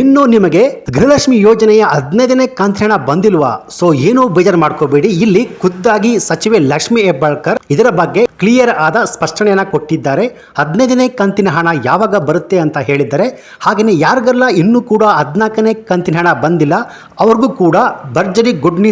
ಇನ್ನು ನಿಮಗೆ ಗೃಹಲಕ್ಷ್ಮಿ ಯೋಜನೆಯ ಹದಿನೈದನೇ ಕಂತಿನ ಹಣ ಬಂದಿಲ್ವಾ? ಸೊ ಏನೂ ಬೇಜಾರು ಮಾಡ್ಕೋಬೇಡಿ. ಇಲ್ಲಿ ಖುದ್ದಾಗಿ ಸಚಿವೆ ಲಕ್ಷ್ಮಿ ಹೆಬ್ಬಾಳ್ಕರ್ ಇದರ ಬಗ್ಗೆ ಕ್ಲಿಯರ್ ಆದ ಸ್ಪಷ್ಟನೆಯನ್ನು ಕೊಟ್ಟಿದ್ದಾರೆ. ಹದಿನೈದನೇ ಕಂತಿನ ಹಣ ಯಾವಾಗ ಬರುತ್ತೆ ಅಂತ ಹೇಳಿದ್ದಾರೆ. ಹಾಗೆಯೇ ಯಾರಿಗೆಲ್ಲ ಇನ್ನೂ ಕೂಡ ಹದಿನಾಲ್ಕನೇ ಕಂತಿನ ಹಣ ಬಂದಿಲ್ಲ, ಅವ್ರಿಗೂ ಕೂಡ ಭರ್ಜರಿ ಗುಡ್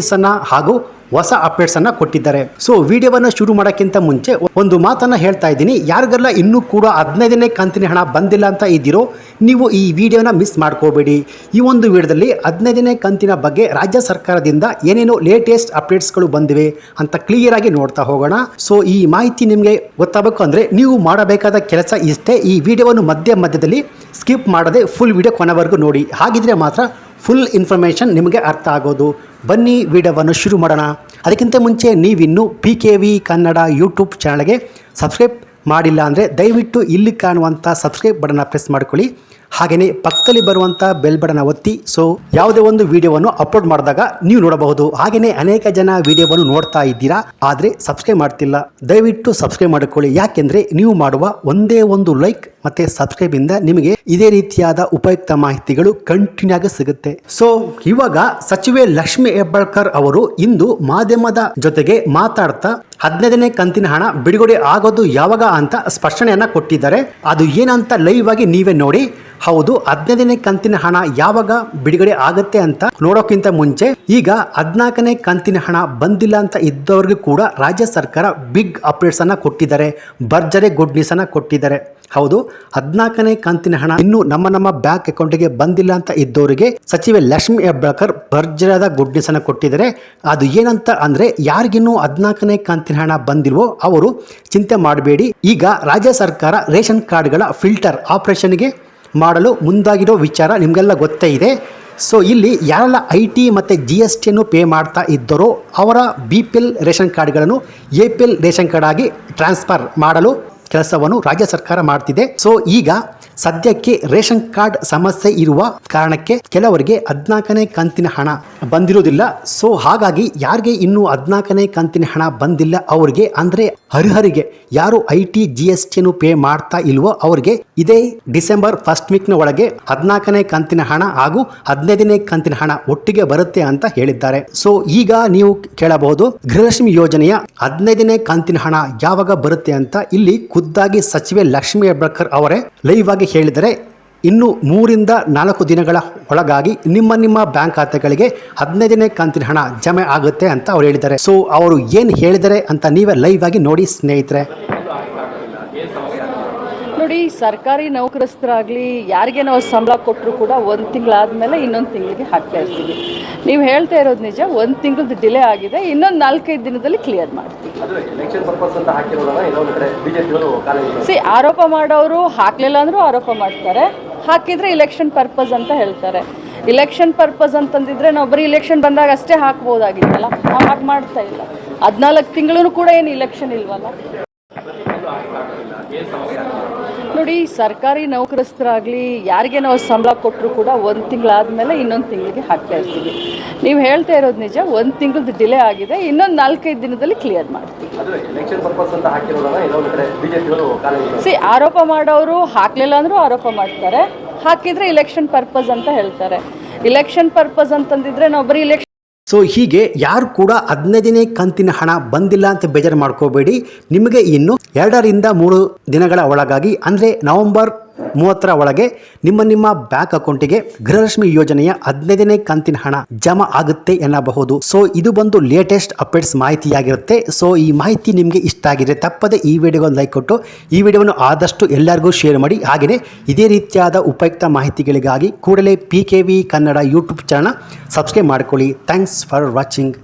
ಹಾಗೂ ಹೊಸ ಅಪ್ಡೇಟ್ಸ್ ಅನ್ನ ಕೊಟ್ಟಿದ್ದಾರೆ. ಸೊ ವಿಡಿಯೋವನ್ನ ಶುರು ಮಾಡೋಕ್ಕಿಂತ ಮುಂಚೆ ಒಂದು ಮಾತನ್ನ ಹೇಳ್ತಾ ಇದ್ದೀನಿ. ಯಾರಿಗೆಲ್ಲ ಇನ್ನೂ ಕೂಡ ಹದಿನೈದನೇ ಕಂತಿನ ಹಣ ಬಂದಿಲ್ಲ ಅಂತ ಇದ್ದೀರೋ, ನೀವು ಈ ವಿಡಿಯೋನ ಮಿಸ್ ಮಾಡ್ಕೋಬೇಡಿ. ಈ ಒಂದು ವಿಡಿಯೋದಲ್ಲಿ ಹದಿನೈದನೇ ಕಂತಿನ ಬಗ್ಗೆ ರಾಜ್ಯ ಸರ್ಕಾರದಿಂದ ಏನೇನೋ ಲೇಟೆಸ್ಟ್ ಅಪ್ಡೇಟ್ಸ್ಗಳು ಬಂದಿವೆ ಅಂತ ಕ್ಲಿಯರ್ ಆಗಿ ನೋಡ್ತಾ ಹೋಗೋಣ. ಸೊ ಈ ಮಾಹಿತಿ ನಿಮಗೆ ಗೊತ್ತಾಗಬೇಕು ಅಂದರೆ ನೀವು ಮಾಡಬೇಕಾದ ಕೆಲಸ ಇಷ್ಟೇ. ಈ ವಿಡಿಯೋವನ್ನು ಮಧ್ಯ ಮಧ್ಯದಲ್ಲಿ ಸ್ಕಿಪ್ ಮಾಡದೆ ಫುಲ್ ವಿಡಿಯೋ ಕೊನೆವರೆಗೂ ನೋಡಿ. ಹಾಗಿದ್ರೆ ಮಾತ್ರ ಫುಲ್ ಇನ್ಫಾರ್ಮೇಷನ್ ನಿಮಗೆ ಅರ್ಥ ಆಗೋದು. ಬನ್ನಿ ವಿಡಿಯೋವನ್ನು ಶುರು ಮಾಡೋಣ. ಅದಕ್ಕಿಂತ ಮುಂಚೆ ನೀವಿನ್ನೂ P K V Kannada YouTube ಚಾನಲ್ಗೆ ಸಬ್ಸ್ಕ್ರೈಬ್ ಮಾಡಿಲ್ಲ ಅಂದರೆ ದಯವಿಟ್ಟು ಇಲ್ಲಿ ಕಾಣುವಂಥ ಸಬ್ಸ್ಕ್ರೈಬ್ ಬಟನ್ನ ಪ್ರೆಸ್ ಮಾಡ್ಕೊಳ್ಳಿ. ಹಾಗೆಯೇ ಪಕ್ಕದಲ್ಲಿ ಬರುವಂಥ ಬೆಲ್ ಬಟನ್ ಒತ್ತಿ. ಸೊ ಯಾವುದೇ ಒಂದು ವಿಡಿಯೋವನ್ನು ಅಪ್ಲೋಡ್ ಮಾಡಿದಾಗ ನೀವು ನೋಡಬಹುದು. ಹಾಗೆಯೇ ಅನೇಕ ಜನ ವಿಡಿಯೋವನ್ನು ನೋಡ್ತಾ ಇದ್ದೀರಾ, ಆದರೆ ಸಬ್ಸ್ಕ್ರೈಬ್ ಮಾಡ್ತಿಲ್ಲ. ದಯವಿಟ್ಟು ಸಬ್ಸ್ಕ್ರೈಬ್ ಮಾಡಿಕೊಳ್ಳಿ. ಯಾಕೆಂದರೆ ನೀವು ಮಾಡುವ ಒಂದೇ ಒಂದು ಲೈಕ್ ಮತ್ತೆ ಸಬ್ಸ್ಕ್ರೈಬ್ ಇಂದ ನಿಮಗೆ ಇದೇ ರೀತಿಯಾದ ಉಪಯುಕ್ತ ಮಾಹಿತಿಗಳು ಕಂಟಿನ್ಯೂ ಆಗಿ ಸಿಗುತ್ತೆ. ಸೊ ಇವಾಗ ಸಚಿವೆ ಲಕ್ಷ್ಮಿ ಹೆಬ್ಬಾಳ್ಕರ್ ಅವರು ಇಂದು ಮಾಧ್ಯಮದ ಜೊತೆಗೆ ಮಾತಾಡ್ತಾ ಹದಿನೈದನೇ ಕಂತಿನ ಹಣ ಬಿಡುಗಡೆ ಆಗೋದು ಯಾವಾಗ ಅಂತ ಸ್ಪಷ್ಟನೆಯನ್ನ ಕೊಟ್ಟಿದ್ದಾರೆ. ಅದು ಏನಂತ ಲೈವ್ ಆಗಿ ನೀವೇ ನೋಡಿ. ಹೌದು ಹದಿನೈದನೇ ಕಂತಿನ ಹಣ ಯಾವಾಗ ಬಿಡುಗಡೆ ಆಗುತ್ತೆ ಅಂತ ನೋಡೋಕ್ಕಿಂತ ಮುಂಚೆ ಈಗ ಹದಿನಾಲ್ಕನೇ ಕಂತಿನ ಹಣ ಬಂದಿಲ್ಲ ಅಂತ ಇದ್ದವರಿಗೆ ಕೂಡ ರಾಜ್ಯ ಸರ್ಕಾರ ಬಿಗ್ ಅಪ್ಡೇಟ್ಸ್ ಅನ್ನ ಕೊಟ್ಟಿದ್ದಾರೆ, ಭರ್ಜರಿ ಗುಡ್ ನ್ಯೂಸ್ ಅನ್ನ ಕೊಟ್ಟಿದ್ದಾರೆ. ಹೌದು, ಹದಿನಾಲ್ಕನೇ ಕಂತಿನ ಹಣ ಇನ್ನು ನಮ್ಮ ನಮ್ಮ ಬ್ಯಾಂಕ್ ಅಕೌಂಟ್ಗೆ ಬಂದಿಲ್ಲ ಅಂತ ಇದ್ದವರಿಗೆ ಸಚಿವೆ ಲಕ್ಷ್ಮಿ ಹೆಬ್ಬಾಳ್ಕರ್ ಭರ್ಜರಿಯಾದ ಗುಡ್ ನ್ಯೂಸ್ ಅನ್ನ ಕೊಟ್ಟಿದ್ದಾರೆ. ಅದು ಏನಂತ ಅಂದ್ರೆ ಯಾರಿಗಿನ್ನೂ ಹದಿನಾಲ್ಕನೇ ಕಂತಿನ ಹಣ ಬಂದಿಲ್ವೋ ಅವರು ಚಿಂತೆ ಮಾಡಬೇಡಿ. ಈಗ ರಾಜ್ಯ ಸರ್ಕಾರ ರೇಷನ್ ಕಾರ್ಡ್ಗಳ ಫಿಲ್ಟರ್ ಆಪರೇಷನ್ಗೆ ಮಾಡಲು ಮುಂದಾಗಿರೋ ವಿಚಾರ ನಿಮಗೆಲ್ಲ ಗೊತ್ತೇ ಇದೆ. ಸೊ ಇಲ್ಲಿ ಯಾರೆಲ್ಲ ಐ ಟಿ ಮತ್ತು ಜಿ ಎಸ್ ಟಿಯನ್ನು ಪೇ ಮಾಡ್ತಾ ಇದ್ದರೋ ಅವರ ಬಿ ಪಿ ಎಲ್ ರೇಷನ್ ಕಾರ್ಡ್ಗಳನ್ನು A P L ration card ಆಗಿ ಟ್ರಾನ್ಸ್ಫರ್ ಮಾಡಲು ಕೆಲಸವನ್ನು ರಾಜ್ಯ ಸರ್ಕಾರ ಮಾಡ್ತಿದೆ. ಸೊ ಈಗ ಸದ್ಯಕ್ಕೆ ರೇಷನ್ ಕಾರ್ಡ್ ಸಮಸ್ಯೆ ಇರುವ ಕಾರಣಕ್ಕೆ ಕೆಲವರಿಗೆ ಹದಿನಾಲ್ಕನೇ ಕಂತಿನ ಹಣ ಬಂದಿರೋದಿಲ್ಲ. ಸೊ ಹಾಗಾಗಿ ಯಾರಿಗೆ ಇನ್ನೂ ಹದಿನಾಲ್ಕನೇ ಕಂತಿನ ಹಣ ಬಂದಿಲ್ಲ ಅವರಿಗೆ ಅಂದ್ರೆ ಹರಿಹರಿಗೆ ಯಾರು ಐ ಟಿ, ಜಿ ಎಸ್ ಟಿಯನ್ನು ಪೇ ಮಾಡ್ತಾ ಇಲ್ವೋ ಅವರಿಗೆ ಇದೇ ಡಿಸೆಂಬರ್ ಫಸ್ಟ್ ವೀಕ್ನ ಒಳಗೆ ಹದಿನಾಲ್ಕನೇ ಕಂತಿನ ಹಣ ಹಾಗೂ ಹದಿನೈದನೇ ಕಂತಿನ ಹಣ ಒಟ್ಟಿಗೆ ಬರುತ್ತೆ ಅಂತ ಹೇಳಿದ್ದಾರೆ. ಸೊ ಈಗ ನೀವು ಕೇಳಬಹುದು, ಗೃಹಲಕ್ಷ್ಮಿ ಯೋಜನೆಯ ಹದಿನೈದನೇ ಕಂತಿನ ಹಣ ಯಾವಾಗ ಬರುತ್ತೆ ಅಂತ. ಇಲ್ಲಿ ಖುದ್ದಾಗಿ ಸಚಿವೆ ಲಕ್ಷ್ಮಿ ಹೆಬ್ಬಾಳ್ಕರ್ ಅವರೇ ಲೈವ್ ಆಗಿ ಹೇಳಿದರೆ ಇನ್ನು ಮೂರಿಂದ ನಾಲ್ಕು ದಿನಗಳ ಒಳಗಾಗಿ ನಿಮ್ಮ ನಿಮ್ಮ ಬ್ಯಾಂಕ್ ಖಾತೆಗಳಿಗೆ ಹದಿನೈದನೇ ಕಂತಿನ ಹಣ ಜಮೆ ಆಗುತ್ತೆ ಅಂತ ಅವ್ರು ಹೇಳಿದ್ದಾರೆ. ಸೊ ಅವರು ಏನು ಹೇಳಿದರೆ ಅಂತ ನೀವೇ ಲೈವ್ ಆಗಿ ನೋಡಿ ಸ್ನೇಹಿತರೆ. ನೋಡಿ ಸರ್ಕಾರಿ ನೌಕರಸ್ಥರಾಗಲಿ ಯಾರಿಗೆ ನಾವು ಸಂಬಳ ಕೊಟ್ಟರು ಕೂಡ ಒಂದು ತಿಂಗಳಾದಮೇಲೆ ಇನ್ನೊಂದು ತಿಂಗಳಿಗೆ ಹಾಕ್ತಾ ಇರ್ತೀವಿ ನೀವು ಹೇಳ್ತಾ ಇರೋದು ನಿಜ ಒಂದು ತಿಂಗಳದ್ದು ಡಿಲೇ ಆಗಿದೆ ಇನ್ನೊಂದು ನಾಲ್ಕೈದು ದಿನದಲ್ಲಿ ಕ್ಲಿಯರ್ ಮಾಡ್ತೀವಿ. ಸಿ ಆರೋಪ ಮಾಡೋರು ಹಾಕಲಿಲ್ಲ ಅಂದರೂ ಆರೋಪ ಮಾಡ್ತಾರೆ. ಹಾಕಿದ್ರೆ ಇಲೆಕ್ಷನ್ ಪರ್ಪಸ್ ಅಂತ ಹೇಳ್ತಾರೆ. ಇಲೆಕ್ಷನ್ ಪರ್ಪಸ್ ಅಂತಂದಿದ್ರೆ ನಾವು ಬರೀ ಇಲೆಕ್ಷನ್ ಬಂದಾಗ ಅಷ್ಟೇ ಹಾಕ್ಬೋದಾಗಿತ್ತಲ್ಲ? ನಾವು ಹಾಗೆ ಮಾಡ್ತಾ ಇಲ್ಲ. ಹದಿನಾಲ್ಕು ತಿಂಗಳೂ ಕೂಡ ಏನು ಇಲೆಕ್ಷನ್ ಇಲ್ವಲ್ಲ? ನೋಡಿ ಸರ್ಕಾರಿ ನೌಕರಸ್ಥರಾಗಲಿ ಯಾರಿಗೆ ನಾವು ಸಂಬಳ ಕೊಟ್ಟರು ಕೂಡ ಒಂದು ತಿಂಗಳಾದಮೇಲೆ ಇನ್ನೊಂದು ತಿಂಗಳಿಗೆ ಹಾಕ್ತಾ ಇರ್ತೀವಿ. ನೀವು ಹೇಳ್ತಾ ಇರೋದು ನಿಜ ಒಂದು ತಿಂಗಳದ್ದು ಡಿಲೇ ಆಗಿದೆ ಇನ್ನೊಂದು ನಾಲ್ಕೈದು ದಿನದಲ್ಲಿ ಕ್ಲಿಯರ್ ಮಾಡ್ತೀವಿ. ಸಿ ಆರೋಪ ಮಾಡೋರು ಹಾಕಲಿಲ್ಲ ಅಂದ್ರೂ ಆರೋಪ ಮಾಡ್ತಾರೆ. ಹಾಕಿದರೆ ಇಲೆಕ್ಷನ್ ಪರ್ಪಸ್ ಅಂತ ಹೇಳ್ತಾರೆ. ಇಲೆಕ್ಷನ್ ಪರ್ಪಸ್ ಅಂತಂದಿದ್ರೆ ನಾವು ಬರೀ ಇಲೆಕ್ಷನ್ ಸೊ ಹೀಗೆ ಯಾರು ಕೂಡ ಹದಿನೈದನೇ ಕಂತಿನ ಹಣ ಬಂದಿಲ್ಲ ಅಂತ ಬೇಜಾರು ಮಾಡ್ಕೋಬೇಡಿ. ನಿಮಗೆ ಇನ್ನು ಎರಡರಿಂದ ಮೂರು ದಿನಗಳ ಒಳಗಾಗಿ, ಅಂದರೆ ನವೆಂಬರ್ ಮೂವತ್ತರ ಒಳಗೆ ನಿಮ್ಮ ನಿಮ್ಮ ಬ್ಯಾಂಕ್ ಅಕೌಂಟಿಗೆ ಗೃಹಲಕ್ಷ್ಮಿ ಯೋಜನೆಯ ಹದಿನೈದನೇ ಕಂತಿನ ಹಣ ಜಮಾ ಆಗುತ್ತೆ ಎನ್ನಬಹುದು. ಸೊ ಇದು ಬಂದು ಲೇಟೆಸ್ಟ್ ಅಪ್ಡೇಟ್ಸ್ ಮಾಹಿತಿಯಾಗಿರುತ್ತೆ. ಸೊ ಈ ಮಾಹಿತಿ ನಿಮಗೆ ಇಷ್ಟ ಆಗಿದೆ ತಪ್ಪದೆ ಈ ವಿಡಿಯೋಗೆ ಲೈಕ್ ಕೊಟ್ಟು, ಈ ವಿಡಿಯೋವನ್ನು ಆದಷ್ಟು ಎಲ್ಲರಿಗೂ ಶೇರ್ ಮಾಡಿ. ಹಾಗೆಯೇ ಇದೇ ರೀತಿಯಾದ ಉಪಯುಕ್ತ ಮಾಹಿತಿಗಳಿಗಾಗಿ ಕೂಡಲೇ P Kannada YouTube channel subscribe ಮಾಡ್ಕೊಳ್ಳಿ. Thanks for watching